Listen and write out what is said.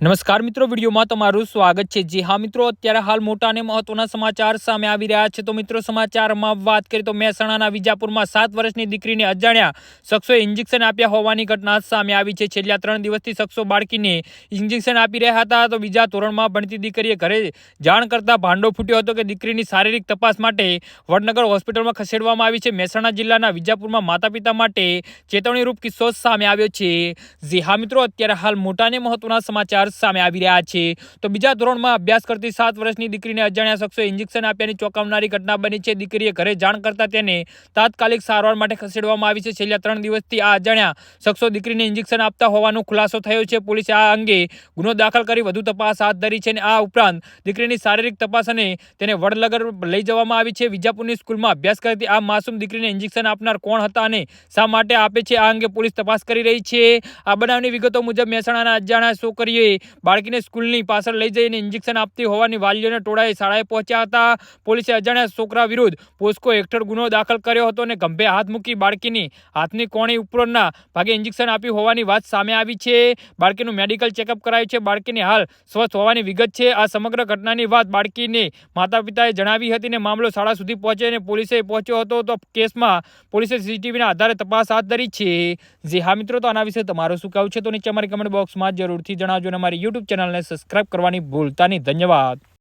નમસ્કાર મિત્રો, વિડીયોમાં તમારું સ્વાગત છે. જી હા મિત્રો, અત્યારે હાલ મોટા અને મહત્વના સમાચાર સામે આવી રહ્યા છે. તો મિત્રો, સમાચારમાં વાત કરીએ તો મહેસાણાના વિજાપુરમાં સાત વર્ષની દીકરીને અજાણ્યા શખ્સોએ ઇન્જેક્શન આપ્યા હોવાની ઘટના સામે આવી છે. છેલ્લા ત્રણ દિવસથી શખ્સો બાળકીને ઇન્જેક્શન આપી રહ્યા હતા. તો બીજા ધોરણમાં ભણતી દીકરીએ ઘરે જાણ કરતા ભાંડો ફૂટ્યો હતો કે દીકરીની શારીરિક તપાસ માટે વડનગર હોસ્પિટલમાં ખસેડવામાં આવી છે. મહેસાણા જિલ્લાના વિજાપુરમાં માતા પિતા માટે ચેતવણીરૂપ કિસ્સો સામે આવ્યો છે. જી હા મિત્રો, અત્યારે હાલ મોટા અને મહત્વના સમાચાર સામે આવી રહ્યા છે. તો બીજા ધોરણમાં અભ્યાસ કરતી સાત વર્ષની દીકરીને અજાણ્યા શખ્સોએ ઇન્જેક્શન આપ્યાની ચોંકાવનારી ઘટના બની છે. દીકરીએ ઘરે જાણ કરતા તેને તાત્કાલિક સારવાર માટે ખસેડવામાં આવી છે. છેલ્લા ત્રણ દિવસથી આ અજાણ્યા શખ્સો દીકરીને ઇન્જેક્શન આપતા હોવાનો ખુલાસો થયો છે. પોલીસે આ અંગે ગુનો દાખલ કરી વધુ તપાસ હાથ ધરી છે અને આ ઉપરાંત દીકરીની શારીરિક તપાસ અને તેને વડનગર લઈ જવામાં આવી છે. વિજાપુરની સ્કૂલમાં અભ્યાસ કરતી આ માસૂમ દીકરીને ઇન્જેક્શન આપનાર કોણ હતા અને શા માટે આપે છે? આ અંગે પોલીસ તપાસ કરી રહી છે. આ બનાવની વિગતો મુજબ મહેસાણાના અજાણ્યા છોકરીએ બાળકીને સ્કૂલની પાછળ લઈ જઈને ઇન્જેક્શન આપતી હોવાની વાલીઓના ટોળાએ શાળાએ પહોંચ્યા હતા. પોલીસે અજાણ્યા છોકરા વિરુદ્ધ પોસ્કો હેઠળ ગુનો દાખલ કર્યો હતો અને ગંભે હાથ મૂકી બાળકીની હાથની કોણી ઉપરના ભાગે ઇન્જેક્શન આપ્યું હોવાની વાત સામે આવી છે. બાળકીનું મેડિકલ ચેકઅપ કરાયું છે. બાળકીની હાલ સ્વસ્થ હોવાની વિગત છે. આ સમગ્ર ઘટનાની વાત બાળકીને માતા પિતાએ જણાવી હતી અને મામલો શાળા સુધી પહોંચે અને પોલીસે પહોંચ્યો હતો. તો કેસમાં પોલીસે સીસીટીવીના આધારે તપાસ હાથ ધરી છે. જે હા મિત્રો, તો આના વિશે તમારું શું કહેવું છે? તો નીચે અમારી કમેન્ટ બોક્સમાં જરૂરથી જણાવજો અને અમારી યુટ્યુબ ચેનલને સબસ્ક્રાઇબ કરવાની ભૂલતા નહીં ધન્યવાદ.